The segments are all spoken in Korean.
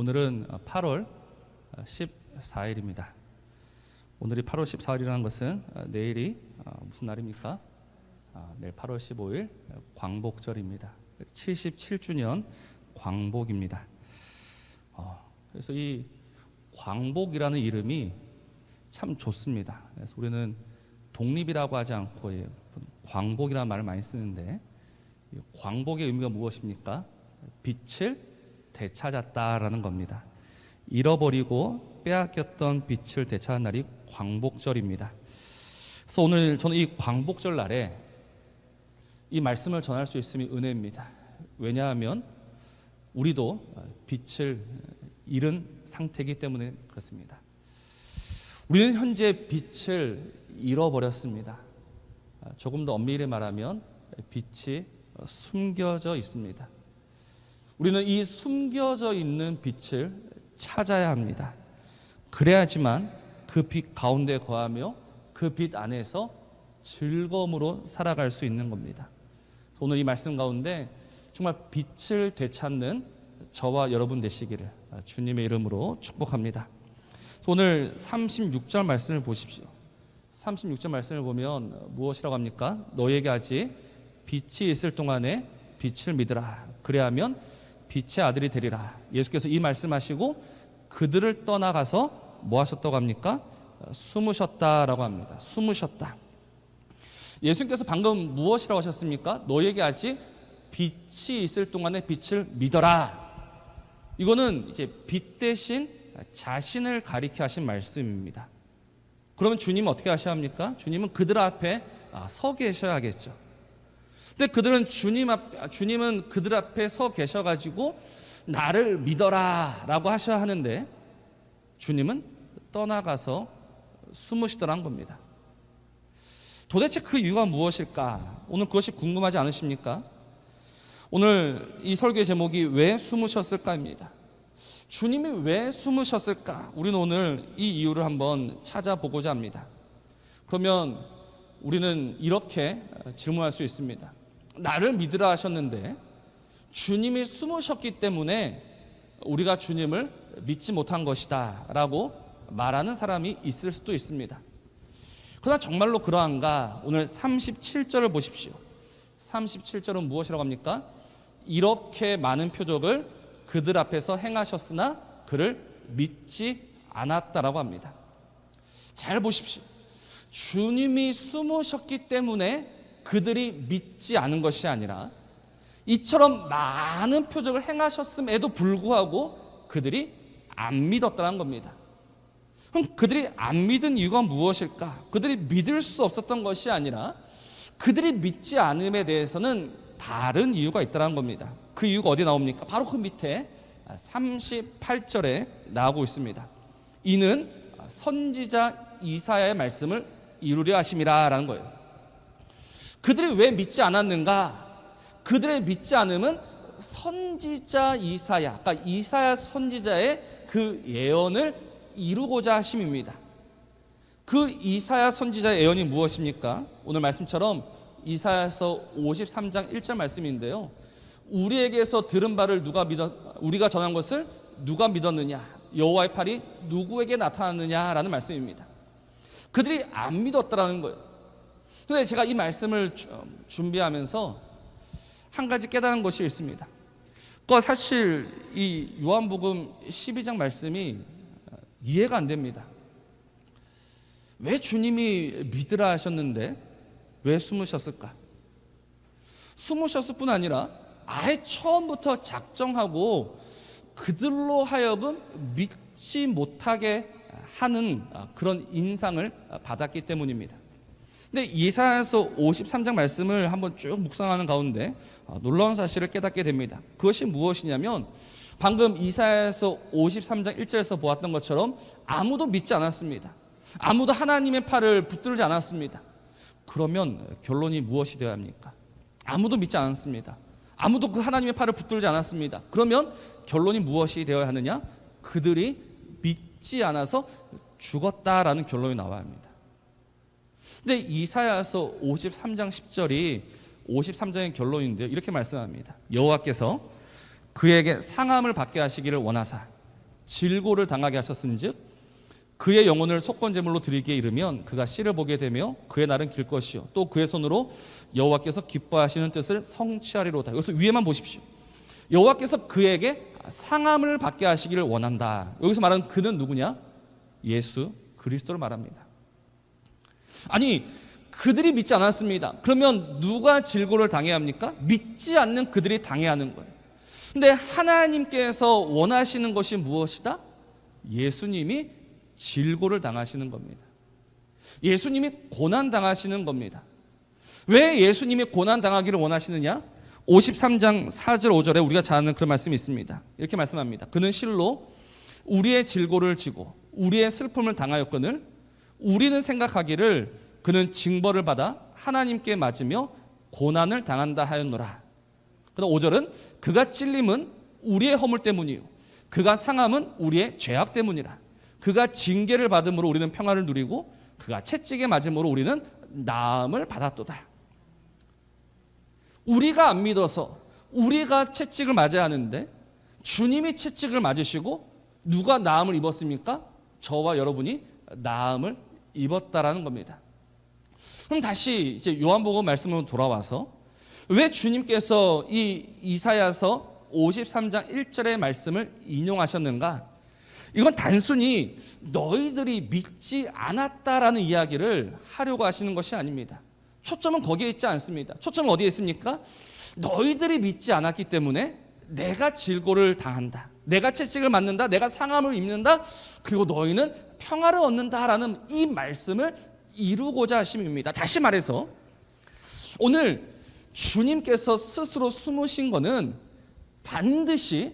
오늘은 8월 14일입니다. 오늘이 8월 14일이라는 것은 내일이 무슨 날입니까? 아, 내일 8월 15일 광복절입니다. 77주년 광복입니다. 어, 그래서 이 광복이라는 이름이 참 좋습니다. 그래서 우리는 독립이라고 하지 않고 예, 광복이라는 말을 많이 쓰는데 이 광복의 의미가 무엇입니까? 빛을 되찾았다라는 겁니다. 잃어버리고 빼앗겼던 빛을 되찾은 날이 광복절입니다. 그래서 오늘 저는 이 광복절 날에 이 말씀을 전할 수 있음이 은혜입니다. 왜냐하면 우리도 빛을 잃은 상태이기 때문에 그렇습니다. 우리는 현재 빛을 잃어버렸습니다. 조금 더 엄밀히 말하면 빛이 숨겨져 있습니다. 우리는 이 숨겨져 있는 빛을 찾아야 합니다. 그래야지만 그 빛 가운데 거하며 그 빛 안에서 즐거움으로 살아갈 수 있는 겁니다. 오늘 이 말씀 가운데 정말 빛을 되찾는 저와 여러분 되시기를 주님의 이름으로 축복합니다. 오늘 36절 말씀을 보십시오. 36절 말씀을 보면 무엇이라고 합니까? 너에게 아직 빛이 있을 동안에 빛을 믿으라. 그래야면 빛의 아들이 되리라. 예수께서 이 말씀하시고 그들을 떠나가서 뭐 하셨다고 합니까? 숨으셨다라고 합니다. 숨으셨다. 예수님께서 방금 무엇이라고 하셨습니까? 너에게 아직 빛이 있을 동안에 빛을 믿어라. 이거는 이제 빛 대신 자신을 가리켜 하신 말씀입니다. 그러면 주님은 어떻게 하셔야 합니까? 주님은 그들 앞에 아, 서 계셔야겠죠. 근데 그들은 주님 앞 주님은 그들 앞에 서 계셔 가지고 나를 믿어라라고 하셔야 하는데 주님은 떠나가서 숨으시더란 겁니다. 도대체 그 이유가 무엇일까? 오늘 그것이 궁금하지 않으십니까? 오늘 이 설교의 제목이 왜 숨으셨을까입니다. 주님이 왜 숨으셨을까? 우리는 오늘 이 이유를 한번 찾아보고자 합니다. 그러면 우리는 이렇게 질문할 수 있습니다. 나를 믿으라 하셨는데 주님이 숨으셨기 때문에 우리가 주님을 믿지 못한 것이다 라고 말하는 사람이 있을 수도 있습니다. 그러나 정말로 그러한가? 오늘 37절을 보십시오. 37절은 무엇이라고 합니까? 이렇게 많은 표적을 그들 앞에서 행하셨으나 그를 믿지 않았다라고 합니다. 잘 보십시오. 주님이 숨으셨기 때문에 그들이 믿지 않은 것이 아니라 이처럼 많은 표적을 행하셨음에도 불구하고 그들이 안 믿었다는 겁니다. 그럼 그들이 안 믿은 이유가 무엇일까? 그들이 믿을 수 없었던 것이 아니라 그들이 믿지 않음에 대해서는 다른 이유가 있다는 겁니다. 그 이유가 어디 나옵니까? 바로 그 밑에 38절에 나오고 있습니다. 이는 선지자 이사야의 말씀을 이루려 하심이라라는 거예요. 그들이 왜 믿지 않았는가? 그들의 믿지 않음은 선지자 이사야, 그러니까 이사야 선지자의 그 예언을 이루고자 하심입니다. 그 이사야 선지자의 예언이 무엇입니까? 오늘 말씀처럼 이사야서 53장 1절 말씀인데요. 우리에게서 들은 바를 누가 믿어 우리가 전한 것을 누가 믿었느냐? 여호와의 팔이 누구에게 나타났느냐라는 말씀입니다. 그들이 안 믿었다라는 거예요. 근데 제가 이 말씀을 준비하면서 한 가지 깨달은 것이 있습니다. 그 사실 이 요한복음 12장 말씀이 이해가 안 됩니다. 왜 주님이 믿으라 하셨는데 왜 숨으셨을까? 숨으셨을 뿐 아니라 아예 처음부터 작정하고 그들로 하여금 믿지 못하게 하는 그런 인상을 받았기 때문입니다. 근데 이사야서 53장 말씀을 한번 쭉 묵상하는 가운데 놀라운 사실을 깨닫게 됩니다. 그것이 무엇이냐면 방금 이사야서 53장 1절에서 보았던 것처럼 아무도 믿지 않았습니다. 아무도 하나님의 팔을 붙들지 않았습니다. 그러면 결론이 무엇이 되어야 합니까? 아무도 믿지 않았습니다. 아무도 그 하나님의 팔을 붙들지 않았습니다. 그러면 결론이 무엇이 되어야 하느냐? 그들이 믿지 않아서 죽었다라는 결론이 나와야 합니다. 근데 이사야서 53장 10절이 53장의 결론인데요. 이렇게 말씀합니다. 여호와께서 그에게 상함을 받게 하시기를 원하사 질고를 당하게 하셨은즉 그의 영혼을 속건 제물로 드리기에 이르면 그가 씨를 보게 되며 그의 날은 길 것이요 또 그의 손으로 여호와께서 기뻐하시는 뜻을 성취하리로다. 여기서 위에만 보십시오. 여호와께서 그에게 상함을 받게 하시기를 원한다. 여기서 말하는 그는 누구냐? 예수 그리스도를 말합니다. 아니 그들이 믿지 않았습니다. 그러면 누가 질고를 당해야 합니까? 믿지 않는 그들이 당해야 하는 거예요. 근데 하나님께서 원하시는 것이 무엇이다? 예수님이 질고를 당하시는 겁니다. 예수님이 고난 당하시는 겁니다. 왜 예수님이 고난 당하기를 원하시느냐? 53장 4절 5절에 우리가 잘 아는 그런 말씀이 있습니다. 이렇게 말씀합니다. 그는 실로 우리의 질고를 지고 우리의 슬픔을 당하였거늘 우리는 생각하기를 그는 징벌을 받아 하나님께 맞으며 고난을 당한다 하였노라. 그다음 5절은 그가 찔림은 우리의 허물 때문이요 그가 상함은 우리의 죄악 때문이라. 그가 징계를 받음으로 우리는 평화를 누리고 그가 채찍에 맞음으로 우리는 나음을 받았도다. 우리가 안 믿어서 우리가 채찍을 맞아야 하는데 주님이 채찍을 맞으시고 누가 나음을 입었습니까? 저와 여러분이 나음을 입었다라는 겁니다. 그럼 다시 이제 요한복음 말씀으로 돌아와서 왜 주님께서 이 이사야서 53장 1절의 말씀을 인용하셨는가? 이건 단순히 너희들이 믿지 않았다라는 이야기를 하려고 하시는 것이 아닙니다. 초점은 거기에 있지 않습니다. 초점은 어디에 있습니까? 너희들이 믿지 않았기 때문에 내가 질고를 당한다. 내가 채찍을 맞는다. 내가 상함을 입는다. 그리고 너희는 평화를 얻는다라는 이 말씀을 이루고자 하심입니다. 다시 말해서 오늘 주님께서 스스로 숨으신 것은 반드시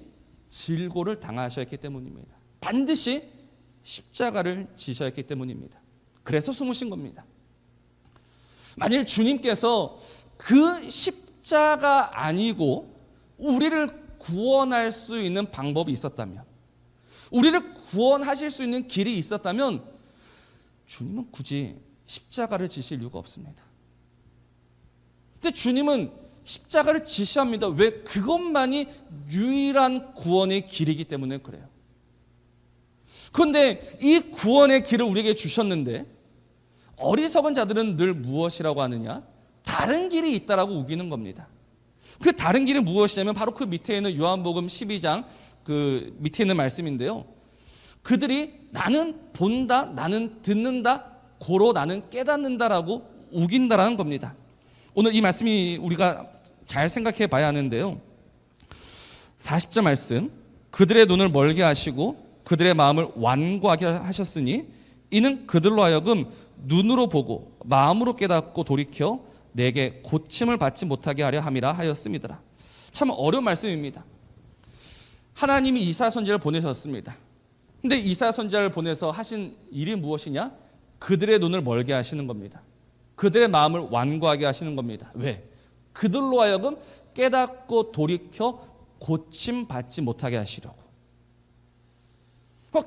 질고를 당하셨기 때문입니다. 반드시 십자가를 지셨기 때문입니다. 그래서 숨으신 겁니다. 만일 주님께서 그 십자가 아니고 우리를 구원할 수 있는 방법이 있었다면, 우리를 구원하실 수 있는 길이 있었다면, 주님은 굳이 십자가를 지실 이유가 없습니다. 근데 주님은 십자가를 지시합니다. 왜? 그것만이 유일한 구원의 길이기 때문에 그래요. 그런데 이 구원의 길을 우리에게 주셨는데 어리석은 자들은 늘 무엇이라고 하느냐? 다른 길이 있다라고 우기는 겁니다. 그 다른 길은 무엇이냐면 바로 그 밑에 있는 요한복음 12장 그 밑에 있는 말씀인데요. 그들이 나는 본다, 나는 듣는다, 고로 나는 깨닫는다라고 우긴다라는 겁니다. 오늘 이 말씀이 우리가 잘 생각해 봐야 하는데요. 40절 말씀. 그들의 눈을 멀게 하시고 그들의 마음을 완고하게 하셨으니 이는 그들로 하여금 눈으로 보고 마음으로 깨닫고 돌이켜 내게 고침을 받지 못하게 하려 함이라 하였습니다. 참 어려운 말씀입니다. 하나님이 이사 선지자를 보내셨습니다. 근데 이사 선지자를 보내서 하신 일이 무엇이냐? 그들의 눈을 멀게 하시는 겁니다. 그들의 마음을 완고하게 하시는 겁니다. 왜? 그들로 하여금 깨닫고 돌이켜 고침 받지 못하게 하시려고.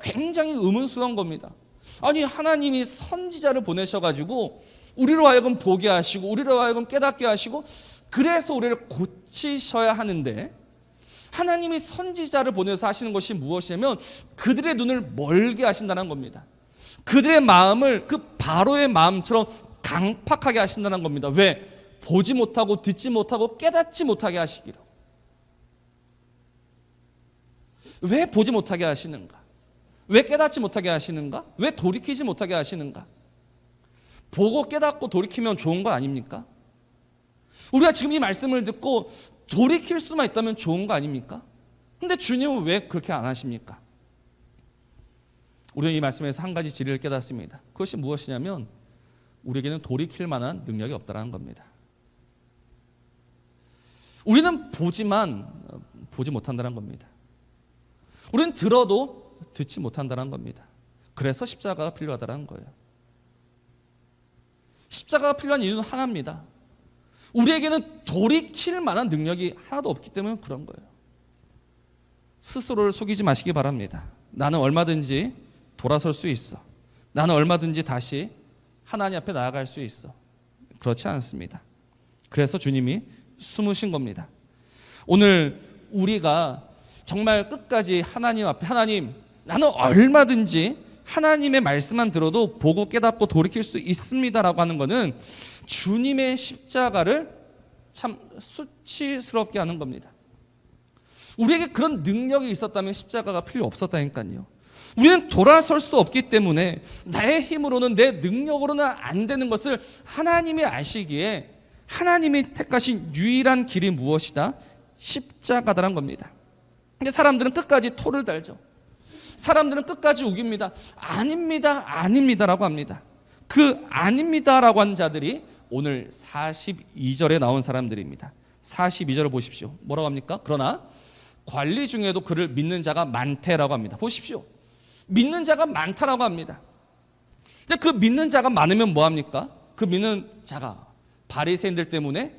굉장히 의문스러운 겁니다. 아니 하나님이 선지자를 보내셔가지고 우리로 하여금 보게 하시고 우리로 하여금 깨닫게 하시고 그래서 우리를 고치셔야 하는데 하나님이 선지자를 보내서 하시는 것이 무엇이냐면 그들의 눈을 멀게 하신다는 겁니다. 그들의 마음을 그 바로의 마음처럼 강팍하게 하신다는 겁니다. 왜? 보지 못하고 듣지 못하고 깨닫지 못하게 하시기로. 왜 보지 못하게 하시는가? 왜 깨닫지 못하게 하시는가? 왜 돌이키지 못하게 하시는가? 보고 깨닫고 돌이키면 좋은 거 아닙니까? 우리가 지금 이 말씀을 듣고 돌이킬 수만 있다면 좋은 거 아닙니까? 근데 주님은 왜 그렇게 안 하십니까? 우리는 이 말씀에서 한 가지 진리를 깨닫습니다. 그것이 무엇이냐면 우리에게는 돌이킬 만한 능력이 없다는 겁니다. 우리는 보지만 어, 보지 못한다는 겁니다. 우리는 들어도 듣지 못한다는 겁니다. 그래서 십자가가 필요하다는 거예요. 십자가가 필요한 이유는 하나입니다. 우리에게는 돌이킬 만한 능력이 하나도 없기 때문에 그런 거예요. 스스로를 속이지 마시기 바랍니다. 나는 얼마든지 돌아설 수 있어. 나는 얼마든지 다시 하나님 앞에 나아갈 수 있어. 그렇지 않습니다. 그래서 주님이 숨으신 겁니다. 오늘 우리가 정말 끝까지 하나님 앞에 하나님 나는 얼마든지 하나님의 말씀만 들어도 보고 깨닫고 돌이킬 수 있습니다라고 하는 것은 주님의 십자가를 참 수치스럽게 하는 겁니다. 우리에게 그런 능력이 있었다면 십자가가 필요 없었다니까요. 우리는 돌아설 수 없기 때문에 나의 힘으로는 내 능력으로는 안 되는 것을 하나님이 아시기에 하나님이 택하신 유일한 길이 무엇이다? 십자가다란 겁니다. 사람들은 끝까지 토를 달죠. 사람들은 끝까지 우깁니다. 아닙니다. 아닙니다라고 합니다. 그 아닙니다라고 한 자들이 오늘 42절에 나온 사람들입니다. 42절을 보십시오. 뭐라고 합니까? 그러나 관리 중에도 그를 믿는 자가 많대라고 합니다. 보십시오. 믿는 자가 많다라고 합니다. 근데 그 믿는 자가 많으면 뭐 합니까? 그 믿는 자가 바리새인들 때문에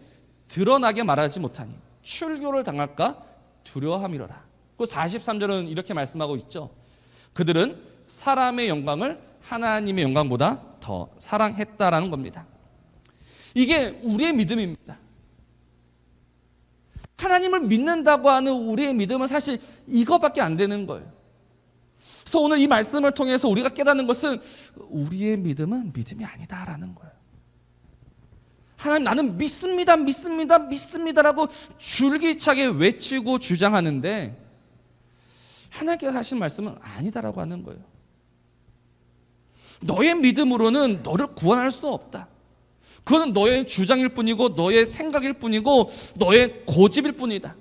드러나게 말하지 못하니 출교를 당할까 두려워함이로라. 그 43절은 이렇게 말씀하고 있죠. 그들은 사람의 영광을 하나님의 영광보다 더 사랑했다라는 겁니다. 이게 우리의 믿음입니다. 하나님을 믿는다고 하는 우리의 믿음은 사실 이거밖에 안 되는 거예요. 그래서 오늘 이 말씀을 통해서 우리가 깨닫는 것은 우리의 믿음은 믿음이 아니다라는 거예요. 하나님 나는 믿습니다, 믿습니다, 믿습니다라고 줄기차게 외치고 주장하는데 하나님께서 하신 말씀은 아니다라고 하는 거예요. 너의 믿음으로는 너를 구원할 수 없다. 그거는 너의 주장일 뿐이고 너의 생각일 뿐이고 너의 고집일 뿐이다.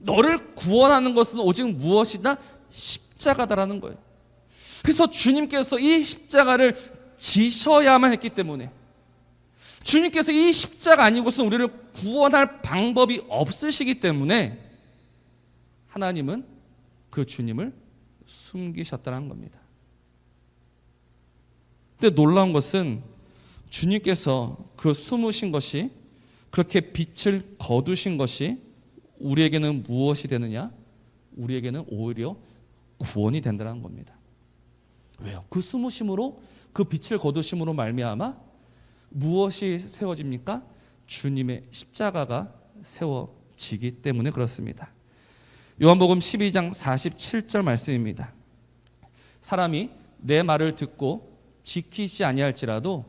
너를 구원하는 것은 오직 무엇이다? 십자가다라는 거예요. 그래서 주님께서 이 십자가를 지셔야만 했기 때문에 주님께서 이 십자가 아니고서 우리를 구원할 방법이 없으시기 때문에 하나님은 그 주님을 숨기셨다는 겁니다. 근데 놀라운 것은 주님께서 그 숨으신 것이 그렇게 빛을 거두신 것이 우리에게는 무엇이 되느냐? 우리에게는 오히려 구원이 된다는 겁니다. 왜요? 그 숨으심으로 그 빛을 거두심으로 말미암아 무엇이 세워집니까? 주님의 십자가가 세워지기 때문에 그렇습니다. 요한복음 12장 47절 말씀입니다. 사람이 내 말을 듣고 지키지 아니할지라도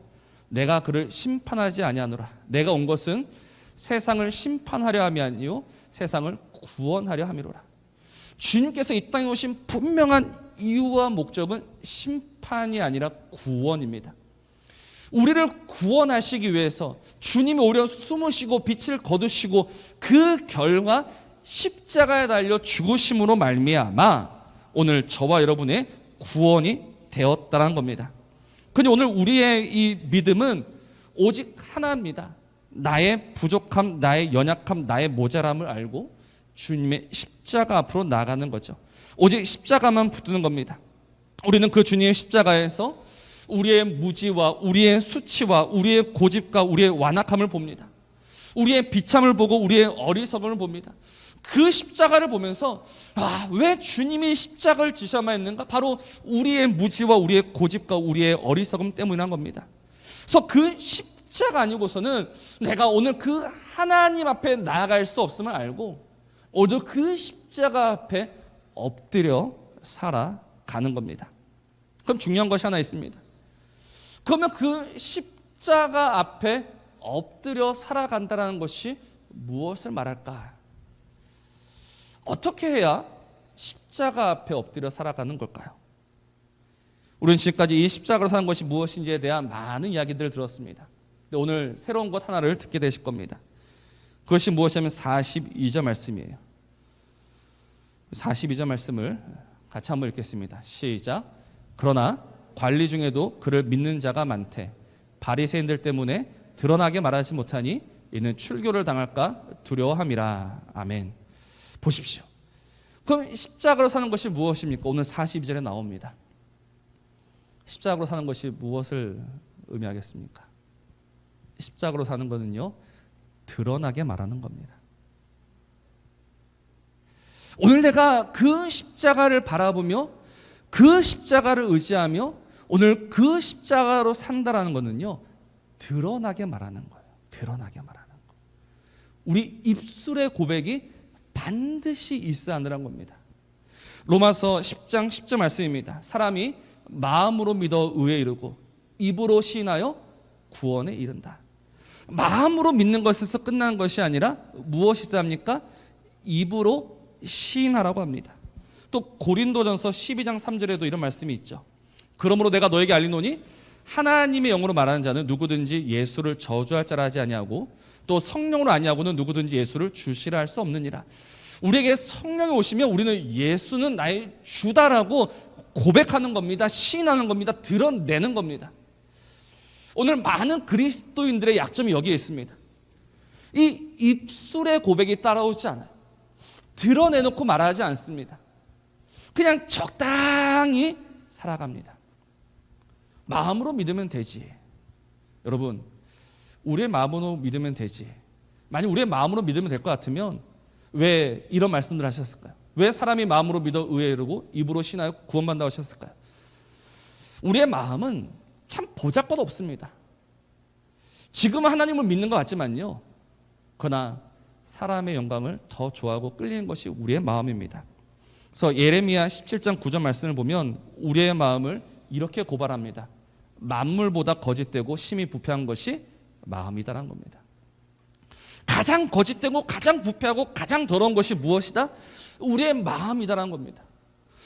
내가 그를 심판하지 아니하노라. 내가 온 것은 세상을 심판하려 함이 아니요 세상을 구원하려 함이로라. 주님께서 이 땅에 오신 분명한 이유와 목적은 심판이 아니라 구원입니다. 우리를 구원하시기 위해서 주님이 오려 숨으시고 빛을 거두시고 그 결과 십자가에 달려 죽으심으로 말미암아 오늘 저와 여러분의 구원이 되었다는 겁니다. 근데 오늘 우리의 이 믿음은 오직 하나입니다. 나의 부족함, 나의 연약함, 나의 모자람을 알고 주님의 십자가 앞으로 나가는 거죠. 오직 십자가만 붙드는 겁니다. 우리는 그 주님의 십자가에서 우리의 무지와 우리의 수치와 우리의 고집과 우리의 완악함을 봅니다. 우리의 비참을 보고 우리의 어리석음을 봅니다. 그 십자가를 보면서 아, 왜 주님이 십자가를 지셔만 했는가? 바로 우리의 무지와 우리의 고집과 우리의 어리석음 때문이란 겁니다. 그래서 그 십자가 아니고서는 내가 오늘 그 하나님 앞에 나아갈 수 없음을 알고 오늘 그 십자가 앞에 엎드려 살아가는 겁니다. 그럼 중요한 것이 하나 있습니다. 그러면 그 십자가 앞에 엎드려 살아간다는 것이 무엇을 말할까? 어떻게 해야 십자가 앞에 엎드려 살아가는 걸까요? 우리는 지금까지 이 십자가로 사는 것이 무엇인지에 대한 많은 이야기들을 들었습니다. 근데 오늘 새로운 것 하나를 듣게 되실 겁니다. 그것이 무엇이냐면 42절 말씀이에요. 42절 말씀을 같이 한번 읽겠습니다. 시작. 그러나 관리 중에도 그를 믿는 자가 많대. 바리새인들 때문에 드러나게 말하지 못하니 이는 출교를 당할까 두려워함이라. 아멘. 보십시오. 그럼 십자가로 사는 것이 무엇입니까? 오늘 42절에 나옵니다. 십자가로 사는 것이 무엇을 의미하겠습니까? 십자가로 사는 것은요. 드러나게 말하는 겁니다. 오늘 내가 그 십자가를 바라보며 그 십자가를 의지하며 오늘 그 십자가로 산다라는 것은요. 드러나게 말하는 거예요. 드러나게 말하는 거. 우리 입술의 고백이 반드시 있어야 한다는 겁니다. 로마서 10장 10절 말씀입니다. 사람이 마음으로 믿어 의에 이르고 입으로 시인하여 구원에 이른다. 마음으로 믿는 것에서 끝난 것이 아니라 무엇이 쌉니까? 입으로 시인하라고 합니다. 또 고린도전서 12장 3절에도 이런 말씀이 있죠. 그러므로 내가 너에게 알리노니 하나님의 영으로 말하는 자는 누구든지 예수를 저주할 자라 하지 아니하고 또 성령으로 아니하고는 누구든지 예수를 주시라 할 수 없느니라. 우리에게 성령이 오시면 우리는 예수는 나의 주다라고 고백하는 겁니다. 시인하는 겁니다. 드러내는 겁니다. 오늘 많은 그리스도인들의 약점이 여기에 있습니다. 이 입술의 고백이 따라오지 않아요. 드러내놓고 말하지 않습니다. 그냥 적당히 살아갑니다. 마음으로 믿으면 되지. 여러분, 우리의 마음으로 믿으면 되지. 만약 우리의 마음으로 믿으면 될 것 같으면 왜 이런 말씀들 하셨을까요? 왜 사람이 마음으로 믿어 의에 이르고 입으로 신하여 구원받는다고 하셨을까요? 우리의 마음은 참 보잘것 없습니다. 지금은 하나님을 믿는 것 같지만요. 그러나 사람의 영광을 더 좋아하고 끌리는 것이 우리의 마음입니다. 그래서 예레미야 17장 9절 말씀을 보면 우리의 마음을 이렇게 고발합니다. 만물보다 거짓되고 심히 부패한 것이 마음이다라는 겁니다. 가장 거짓되고 가장 부패하고 가장 더러운 것이 무엇이다? 우리의 마음이다라는 겁니다.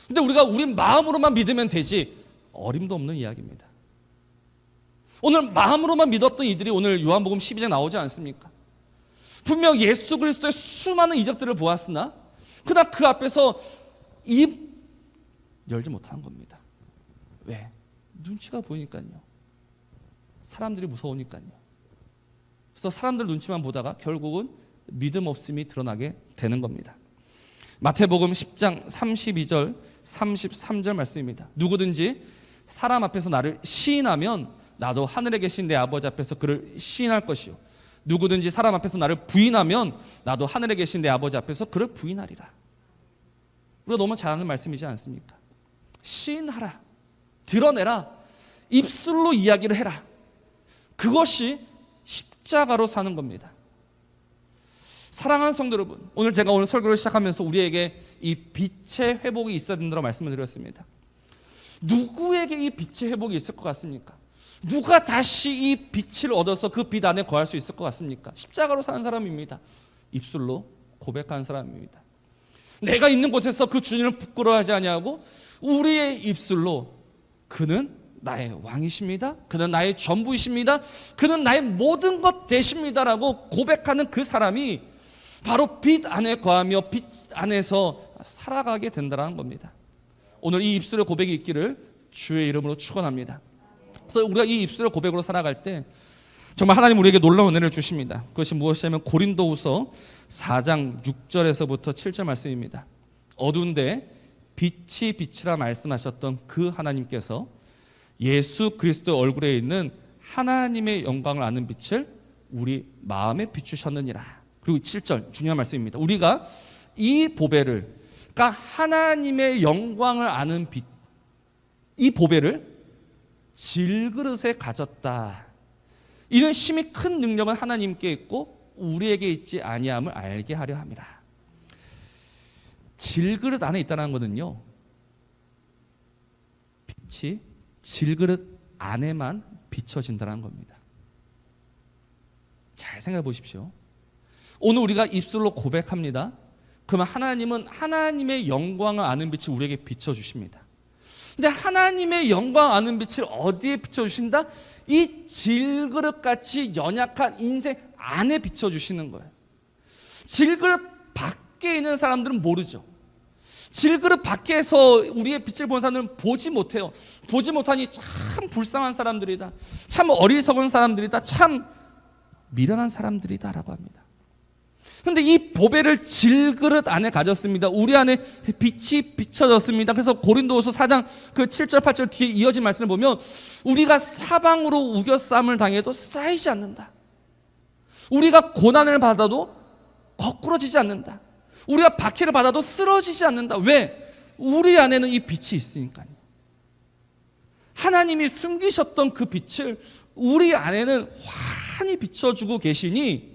근데 우리가 우리 마음으로만 믿으면 되지 어림도 없는 이야기입니다. 오늘 마음으로만 믿었던 이들이 오늘 요한복음 12장 나오지 않습니까? 분명 예수 그리스도의 수많은 이적들을 보았으나 그러나 그 앞에서 입 열지 못한 겁니다. 왜? 눈치가 보이니까요. 사람들이 무서우니까요. 그래서 사람들 눈치만 보다가 결국은 믿음 없음이 드러나게 되는 겁니다. 마태복음 10장 32절 33절 말씀입니다. 누구든지 사람 앞에서 나를 시인하면 나도 하늘에 계신 내 아버지 앞에서 그를 시인할 것이요. 누구든지 사람 앞에서 나를 부인하면 나도 하늘에 계신 내 아버지 앞에서 그를 부인하리라. 우리가 너무 잘 아는 말씀이지 않습니까? 시인하라. 드러내라. 입술로 이야기를 해라. 그것이 십자가로 사는 겁니다. 사랑하는 성도 여러분, 오늘 제가 오늘 설교를 시작하면서 우리에게 이 빛의 회복이 있어야 된다고 말씀을 드렸습니다. 누구에게 이 빛의 회복이 있을 것 같습니까? 누가 다시 이 빛을 얻어서 그 빛 안에 거할 수 있을 것 같습니까? 십자가로 사는 사람입니다. 입술로 고백하는 사람입니다. 내가 있는 곳에서 그 주님을 부끄러워하지 아니하고 우리의 입술로 그는 나의 왕이십니다. 그는 나의 전부이십니다. 그는 나의 모든 것 되십니다라고 고백하는 그 사람이 바로 빛 안에 거하며 빛 안에서 살아가게 된다는 겁니다. 오늘 이 입술의 고백이 있기를 주의 이름으로 축원합니다. 그래서 우리가 이 입술의 고백으로 살아갈 때 정말 하나님 우리에게 놀라운 은혜를 주십니다. 그것이 무엇이냐면 고린도후서 4장 6절에서부터 7절 말씀입니다. 어두운데 빛이 빛이라 말씀하셨던 그 하나님께서 예수 그리스도 얼굴에 있는 하나님의 영광을 아는 빛을 우리 마음에 비추셨느니라. 그리고 7절 중요한 말씀입니다. 우리가 이 보배를 그러니까 하나님의 영광을 아는 빛, 이 보배를 질그릇에 가졌다. 이는 심히 큰 능력은 하나님께 있고 우리에게 있지 아니함을 알게 하려 함이라. 질그릇 안에 있다는 것은요. 빛이 질그릇 안에만 비춰진다는 겁니다. 잘 생각해 보십시오. 오늘 우리가 입술로 고백합니다. 그러면 하나님은 하나님의 영광을 아는 빛을 우리에게 비춰 주십니다. 근데 하나님의 영광 아는 빛을 어디에 비춰 주신다? 이 질그릇 같이 연약한 인생 안에 비춰 주시는 거예요. 질그릇 밖에 있는 사람들은 모르죠. 질그릇 밖에서 우리의 빛을 본 사람들은 보지 못해요. 보지 못하니 참 불쌍한 사람들이다. 참 어리석은 사람들이다. 참 미련한 사람들이다라고 합니다. 근데 이 보배를 질그릇 안에 가졌습니다. 우리 안에 빛이 비춰졌습니다. 그래서 고린도후서 4장 그 7절 8절 뒤에 이어진 말씀을 보면 우리가 사방으로 우겨쌈을 당해도 쌓이지 않는다. 우리가 고난을 받아도 거꾸러지지 않는다. 우리가 박해를 받아도 쓰러지지 않는다. 왜? 우리 안에는 이 빛이 있으니까요. 하나님이 숨기셨던 그 빛을 우리 안에는 환히 비춰주고 계시니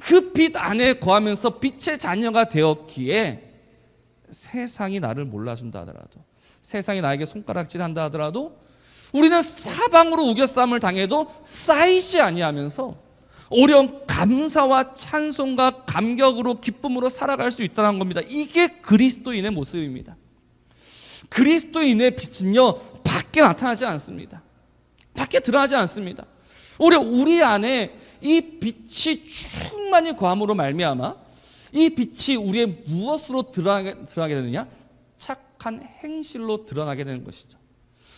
그 빛 안에 거하면서 빛의 자녀가 되었기에 세상이 나를 몰라준다 하더라도 세상이 나에게 손가락질 한다 하더라도 우리는 사방으로 우겨쌈을 당해도 쌓이지 아니하면서 오히려 감사와 찬송과 감격으로 기쁨으로 살아갈 수 있다는 겁니다. 이게 그리스도인의 모습입니다. 그리스도인의 빛은요 밖에 나타나지 않습니다. 밖에 드러나지 않습니다. 오히려 우리 안에 이 빛이 충만히 거함으로 말미암아 이 빛이 우리의 무엇으로 드러나게, 드러나게 되느냐? 착한 행실로 드러나게 되는 것이죠.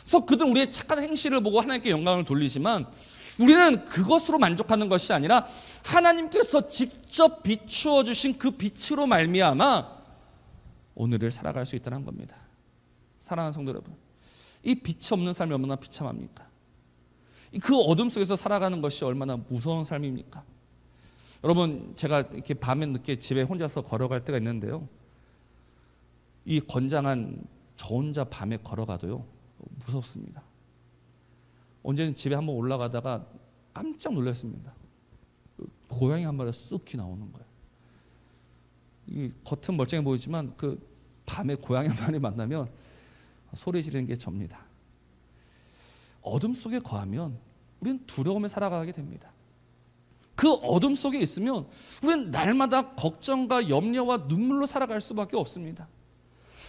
그래서 그들은 우리의 착한 행실을 보고 하나님께 영광을 돌리지만 우리는 그것으로 만족하는 것이 아니라 하나님께서 직접 비추어 주신 그 빛으로 말미암아 오늘을 살아갈 수 있다는 겁니다. 사랑하는 성도 여러분, 이 빛이 없는 삶이 얼마나 비참합니까? 그 어둠 속에서 살아가는 것이 얼마나 무서운 삶입니까? 여러분, 제가 이렇게 밤에 늦게 집에 혼자서 걸어갈 때가 있는데요. 이 건장한 저 혼자 밤에 걸어가도요 무섭습니다. 언제는 집에 한번 올라가다가 깜짝 놀랐습니다. 고양이 한 마리가 쑥히 나오는 거예요. 이 겉은 멀쩡해 보이지만 그 밤에 고양이 한 마리 만나면 소리 지르는 게 접니다. 어둠 속에 거하면 우리는 두려움에 살아가게 됩니다. 그 어둠 속에 있으면 우리는 날마다 걱정과 염려와 눈물로 살아갈 수밖에 없습니다.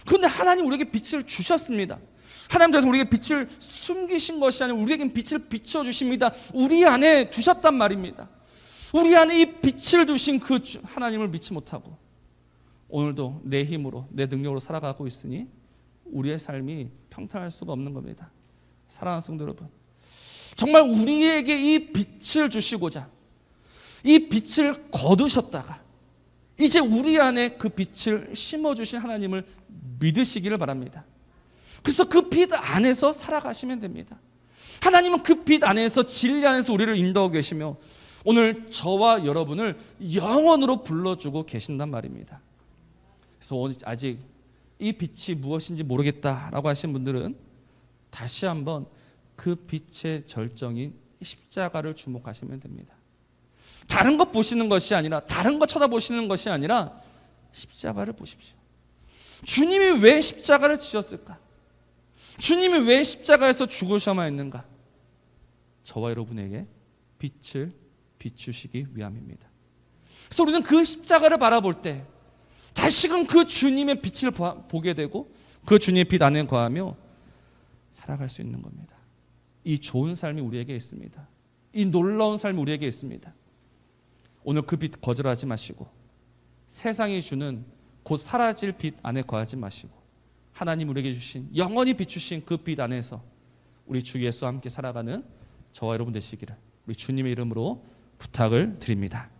그런데 하나님 우리에게 빛을 주셨습니다. 하나님께서 우리에게 빛을 숨기신 것이 아니라 우리에게 빛을 비춰 주십니다. 우리 안에 두셨단 말입니다. 우리 안에 이 빛을 두신 그 하나님을 믿지 못하고 오늘도 내 힘으로 내 능력으로 살아가고 있으니 우리의 삶이 평탄할 수가 없는 겁니다. 사랑하는 성도 여러분, 정말 우리에게 이 빛을 주시고자 이 빛을 거두셨다가 이제 우리 안에 그 빛을 심어 주신 하나님을 믿으시기를 바랍니다. 그래서 그 빛 안에서 살아가시면 됩니다. 하나님은 그 빛 안에서 진리 안에서 우리를 인도하고 계시며 오늘 저와 여러분을 영원으로 불러주고 계신단 말입니다. 그래서 아직 이 빛이 무엇인지 모르겠다라고 하신 분들은 다시 한번 그 빛의 절정인 십자가를 주목하시면 됩니다. 다른 것 보시는 것이 아니라 다른 것 쳐다보시는 것이 아니라 십자가를 보십시오. 주님이 왜 십자가를 지셨을까? 주님이 왜 십자가에서 죽으셔만 했는가? 저와 여러분에게 빛을 비추시기 위함입니다. 그래서 우리는 그 십자가를 바라볼 때 다시금 그 주님의 빛을 보게 되고 그 주님의 빛 안에 거하며 살아갈 수 있는 겁니다. 이 좋은 삶이 우리에게 있습니다. 이 놀라운 삶이 우리에게 있습니다. 오늘 그 빛 거절하지 마시고 세상이 주는 곧 사라질 빛 안에 거하지 마시고 하나님 우리에게 주신 영원히 비추신 그 빛 안에서 우리 주 예수와 함께 살아가는 저와 여러분 되시기를 우리 주님의 이름으로 부탁을 드립니다.